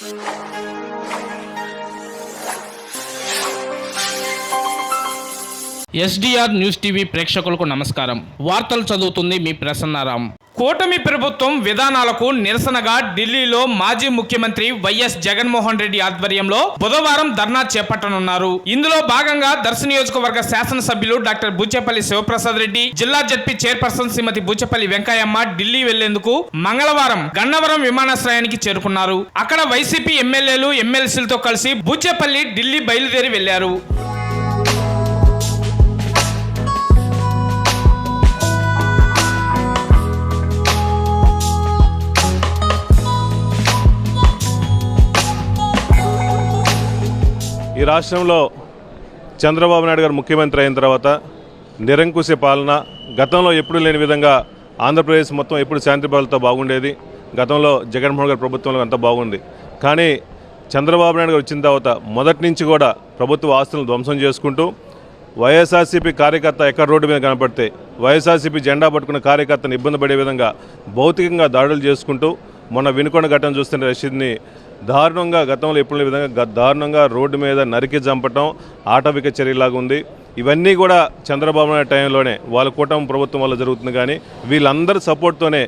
うん。ఎస్డిఆర్ news TV ప్రేక్షకులకు నమస్కారం. వార్తలు చదువుతుంది మీ ప్రసన్నారాం. కూటమి ప్రభుత్వం విధానాలకు నిరసనగా ఢిల్లీలో మాజీ ముఖ్యమంత్రి వైఎస్ జగన్మోహన్ రెడ్డి ఆధ్వర్యంలో బుధవారం ధర్నా చేపట్టనున్నారు. ఇందులో భాగంగా దర్శ నియోజకవర్గ శాసనసభ్యులు డాక్టర్ బుచ్చేపల్లి శివప్రసాద్ రెడ్డి జిల్లా జడ్పీ చైర్పర్సన్ శ్రీమతి బుచ్చేపల్లి వెంకయ్యమ్మ ఢిల్లీ వెళ్ళేందుకు మంగళవారం గన్నవరం విమానాశ్రయానికి చేరుకున్నారు. అక్కడ వైసీపీ ఎమ్మెల్యేలు ఎమ్మెల్సీలతో కలిసి బుచ్చేపల్లి ఢిల్లీ బయలుదేరి వెళ్ళారు. ఈ రాష్ట్రంలో చంద్రబాబు నాయుడు గారు ముఖ్యమంత్రి అయిన తర్వాత నిరంకుశ పాలన గతంలో ఎప్పుడు లేని విధంగా ఆంధ్రప్రదేశ్ మొత్తం ఎప్పుడు శాంతి భద్రతతో బాగుండేది గతంలో జగన్మోహన్ గారి ప్రభుత్వంలో అంతా బాగుంది. కానీ చంద్రబాబు నాయుడు గారు వచ్చిన తర్వాత మొదటి నుంచి కూడా ప్రభుత్వ ఆస్తులను ధ్వంసం చేసుకుంటూ వైఎస్ఆర్సీపీ కార్యకర్త ఎక్కడ రోడ్డు మీద కనపడితే వైఎస్ఆర్సీపీ జెండా పట్టుకున్న కార్యకర్తను ఇబ్బంది పడే విధంగా భౌతికంగా దాడులు చేసుకుంటూ మొన్న వినుకొండ ఘటన చూస్తున్న రషీద్ని దారుణంగా గతంలో ఎప్పుడు విధంగా గ- దారుణంగా రోడ్డు మీద నరికి చంపటం ఆటవిక చర్యలాగా ఉంది. ఇవన్నీ కూడా చంద్రబాబు నాయుడు టైంలోనే వాళ్ళ కూటమి ప్రభుత్వం వల్ల జరుగుతుంది కానీ వీళ్ళందరి సపోర్ట్తోనే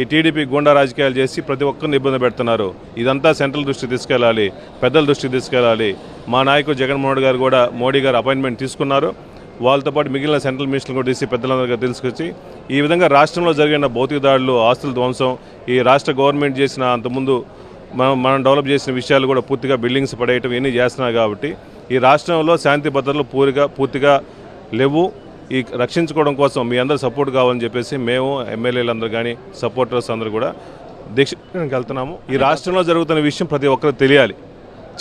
ఈ టీడీపీ గుండా రాజకీయాలు చేసి ప్రతి ఒక్కరిని ఇబ్బంది పెడుతున్నారు. ఇదంతా సెంట్రల్ దృష్టికి తీసుకెళ్ళాలి పెద్దల దృష్టికి తీసుకెళ్ళాలి. మా నాయకుడు జగన్మోహన్ రెడ్డి గారు కూడా మోడీ గారు అపాయింట్మెంట్ తీసుకున్నారు. వాళ్ళతో పాటు మిగిలిన సెంట్రల్ మినిస్టర్లు కూడా తీసి పెద్దలందరికీ తీసుకొచ్చి ఈ విధంగా రాష్ట్రంలో జరిగిన భౌతిక దాడులు ఆస్తుల ధ్వంసం ఈ రాష్ట్ర గవర్నమెంట్ చేసిన అంతకుముందు మనం మనం డెవలప్ చేసిన విషయాలు కూడా పూర్తిగా బిల్డింగ్స్ పడేయటం ఇవన్నీ చేస్తున్నారు కాబట్టి ఈ రాష్ట్రంలో శాంతి భద్రతలు పూరిగా పూర్తిగా లేవు. ఈ రక్షించుకోవడం కోసం మీ అందరు సపోర్ట్ కావాలని చెప్పేసి మేము ఎమ్మెల్యేలందరూ కానీ సపోర్టర్స్ అందరూ కూడా దీక్షకి వెళ్తున్నాము. ఈ రాష్ట్రంలో జరుగుతున్న విషయం ప్రతి ఒక్కరికి తెలియాలి.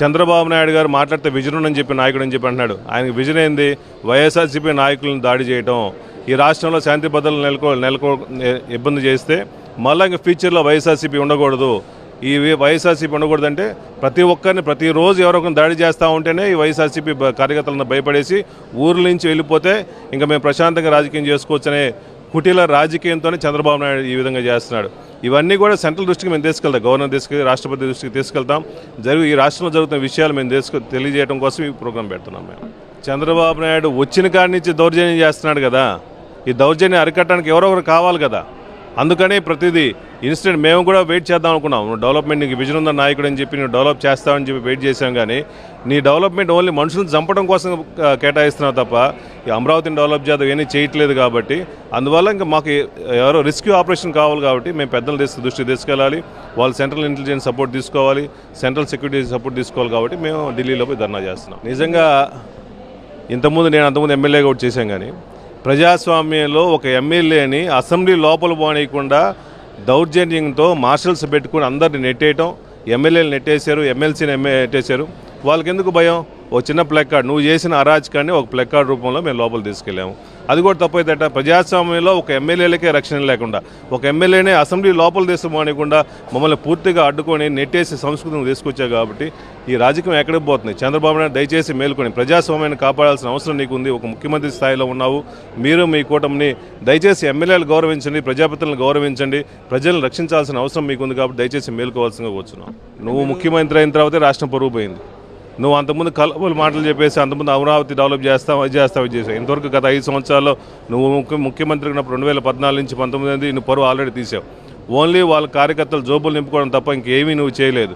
చంద్రబాబు నాయుడు గారు మాట్లాడితే విజన్ ఉందని చెప్పి నాయకుడు అని చెప్పి అంటున్నాడు. ఆయనకు విజన్ ఏంది? వైఎస్ఆర్సీపీ నాయకులను దాడి చేయటం. ఈ రాష్ట్రంలో శాంతి భద్రతలు నెలకొ నెలకొ ఇబ్బంది చేస్తే మళ్ళీ ఇంకా ఫ్యూచర్లో వైఎస్ఆర్సీపీ ఉండకూడదు. ఈ వైఎస్ఆర్సీపీ ఉండకూడదంటే ప్రతి ఒక్కరిని ప్రతిరోజు ఎవరో దాడి చేస్తూ ఉంటేనే ఈ వైఎస్ఆర్సీపీ కార్యకర్తలను భయపడేసి ఊర్ల నుంచి వెళ్ళిపోతే ఇంకా మేము ప్రశాంతంగా రాజకీయం చేసుకోవచ్చనే కుటీల రాజకీయంతోనే చంద్రబాబు నాయుడు ఈ విధంగా చేస్తున్నాడు. ఇవన్నీ కూడా సెంట్రల్ దృష్టికి మేము తీసుకెళ్తాం గవర్నర్ దృష్టికి రాష్ట్రపతి దృష్టికి తీసుకెళ్తాం. జరుగు ఈ రాష్ట్రంలో జరుగుతున్న విషయాలు మేము తీసుకు తెలియజేయడం కోసం ఈ ప్రోగ్రాం పెడుతున్నాం మేము. చంద్రబాబు నాయుడు వచ్చిన కాడి నుంచి దౌర్జన్యం చేస్తున్నాడు కదా. ఈ దౌర్జన్యం అరికట్టడానికి ఎవరో ఒకరు కావాలి కదా. అందుకనే ప్రతిదీ ఇన్స్టెంట్ మేము కూడా వెయిట్ చేద్దాం అనుకున్నాం. నువ్వు డెవలప్మెంట్ నీకు విజన్ ఉన్న నాయకుడు అని చెప్పి నువ్వు డెవలప్ చేస్తావని చెప్పి వెయిట్ చేసాం కానీ నీ డెవలప్మెంట్ ఓన్లీ మనుషులను చంపడం కోసం కేటాయిస్తున్నావు తప్ప ఈ అమరావతిని డెవలప్ చేద్దాం ఏమీ చేయట్లేదు కాబట్టి అందువల్ల ఇంకా మాకు ఎవరో రెస్క్యూ ఆపరేషన్ కావాలి కాబట్టి మేము పెద్దలు తీసుకు దృష్టికి తీసుకెళ్ళాలి. వాళ్ళు సెంట్రల్ ఇంటెలిజెన్స్ సపోర్ట్ తీసుకోవాలి సెంట్రల్ సెక్యూరిటీ సపోర్ట్ తీసుకోవాలి కాబట్టి మేము ఢిల్లీలో పోయి ధర్నా చేస్తున్నాం. నిజంగా ఇంతకుముందు నేను అంతకుముందు ఎమ్మెల్యేగా కూడా చేశాం కానీ ప్రజాస్వామ్యంలో ఒక ఎమ్మెల్యేని అసెంబ్లీ లోపల పోనీయకుండా దౌర్జన్యంతో మార్షల్స్ పెట్టుకుని అందరిని నెట్టేయటం ఎమ్మెల్యేలు నెట్టేశారు ఎమ్మెల్సీని నెట్టేశారు. వాళ్ళకి ఎందుకు భయం? ఓ చిన్న ప్లెక్కార్డ్ నువ్వు చేసిన అరాచకాన్ని ఒక ప్లెక్కార్డ్ రూపంలో మేము లోపల తీసుకెళ్ళాము. అది కూడా తప్పైతేట. ప్రజాస్వామ్యంలో ఒక ఎమ్మెల్యేలకే రక్షణ లేకుండా ఒక ఎమ్మెల్యేనే అసెంబ్లీ లోపల తీసుకోమనకుండా మమ్మల్ని పూర్తిగా అడ్డుకొని నెట్టేసి సంస్కృతిని తీసుకొచ్చావు కాబట్టి ఈ రాజకీయం ఎక్కడికి పోతుంది? చంద్రబాబు నాయుడు దయచేసి మేల్కొని ప్రజాస్వామ్యాన్ని కాపాడాల్సిన అవసరం నీకు ఉంది ఒక ముఖ్యమంత్రి స్థాయిలో ఉన్నావు. మీరు మీ కూటమిని దయచేసి ఎమ్మెల్యేలు గౌరవించండి ప్రజాపతులను గౌరవించండి. ప్రజలను రక్షించాల్సిన అవసరం మీకుంది కాబట్టి దయచేసి మేల్కోవాల్సిందిగా కూర్చున్నావు నువ్వు ముఖ్యమంత్రి అయిన తర్వాతే రాష్ట్రం పొరుగుపోయింది నువ్వు అంతకుముందు కలబులు మాటలు చెప్పేసి అంతకుముందు అమరావతి డెవలప్ చేస్తావు అది చేస్తావు ఇది చేసావు ఇంతవరకు గత ఐదు సంవత్సరాల్లో నువ్వు ముఖ్య ముఖ్యమంత్రి ఉన్నప్పుడు రెండు వేల పద్నాలుగు నుంచి పంతొమ్మిది నువ్వు పరువు ఆల్రెడీ తీసావు. ఓన్లీ వాళ్ళ కార్యకర్తలు జోబులు నింపుకోవడం తప్ప ఇంకేమీ నువ్వు చేయలేదు.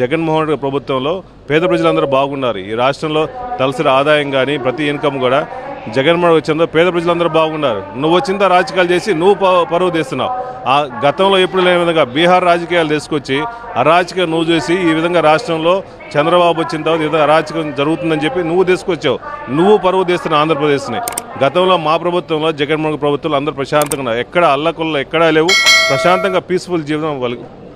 జగన్మోహన్ రెడ్డి ప్రభుత్వంలో పేద ప్రజలందరూ బాగున్నారు. ఈ రాష్ట్రంలో తలసరి ఆదాయం కానీ ప్రతి ఇన్కమ్ కూడా జగన్మోహన్ వచ్చిందో పేద ప్రజలందరూ బాగున్నారు. నువ్వు వచ్చిందో రాజకీయాలు చేసి నువ్వు పరువు తీస్తున్నావు. ఆ గతంలో ఎప్పుడు లేని విధంగా బీహార్ రాజకీయాలు తీసుకొచ్చి అరాచకం నువ్వు చేసి ఈ విధంగా రాష్ట్రంలో చంద్రబాబు వచ్చిన తర్వాత ఏదో అరాచకం జరుగుతుందని చెప్పి నువ్వు తీసుకొచ్చావు. నువ్వు పరువు తీస్తున్నావు ఆంధ్రప్రదేశ్ని. గతంలో మా ప్రభుత్వంలో జగన్మోహన్ ప్రభుత్వంలో అందరూ ప్రశాంతంగా ఉన్నారు. ఎక్కడ అల్లకొల్ల ఎక్కడా లేవు. ప్రశాంతంగా పీస్ఫుల్ జీవనం వాళ్ళకి